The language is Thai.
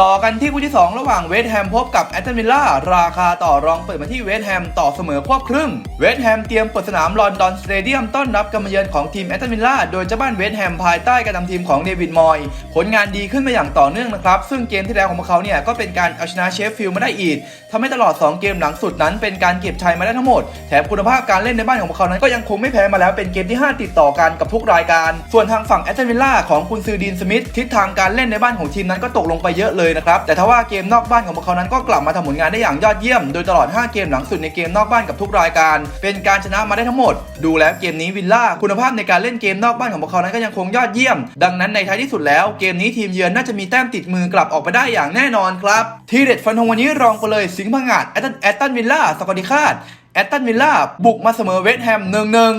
ต่อกันที่คู่ที่ 2 ระหว่างเวสต์แฮมพบกับแอตตันวิลล่าราคาต่อรองเปิดมาที่เวสต์แฮมต่อเสมอควบครึ่ง เวสต์แฮมเตรียมเปิดสนามลอนดอนสเตเดียมต้อนรับการมาเยือนของทีมแอตตันวิลล่าโดยเจ้าบ้านเวสต์แฮมภายใต้การนำทีมของเดวิดมอย ผลงานดีขึ้นมาอย่างต่อเนื่องนะครับ ซึ่งเกมที่แล้วของพวกเขาเนี่ยก็เป็นการเอาชนะเชฟฟิลด์มาได้อีกทำให้ตลอด 2 เกมหลังสุดนั้น เป็นการเก็บชัยมาได้ทั้งหมด แถมคุณภาพการเล่นในบ้านของพวกเขานั้นก็ยังคงไม่แพ้มาแล้วเป็นเกมที่ 5 ติดต่อกันกับทุกรายการ ส่วนทางฝั่งแอตตันวิลล่าของคุณซือดีนสมิธทิศทางการเล่นในบ้านของทีมนั้นก็ตกลงไปเยอะเลยนะครับ แต่ทว่าเกมนอกบ้านของพวกเขานั้นก็กลับมาทำผลงานได้อย่างยอดเยี่ยม โดยตลอด 5 เกมหลังสุดในเกมนอกบ้านกับทุกรายการ เป็นการชนะมาได้ทั้งหมด ดูแล้วเกมนี้วิลล่าคุณภาพในการเล่นเกมนอกบ้านของพวกเขานั้นก็ยังคงยอดเยี่ยม ดังนั้นในท้ายที่สุดแล้วเกมนี้ทีมเยือนน่าจะมีแต้มติดมือกลับออกไปได้อย่างแน่นอนครับทีเด็ดฟันธงวันนี้รองไปเลยสิงห์พังงาดแอตตันแอตตันวิลล่าสกอติคาดแอตตันวิลล่าบุกมาเสมอเวสต์แฮมหนึ่งหนึ่ง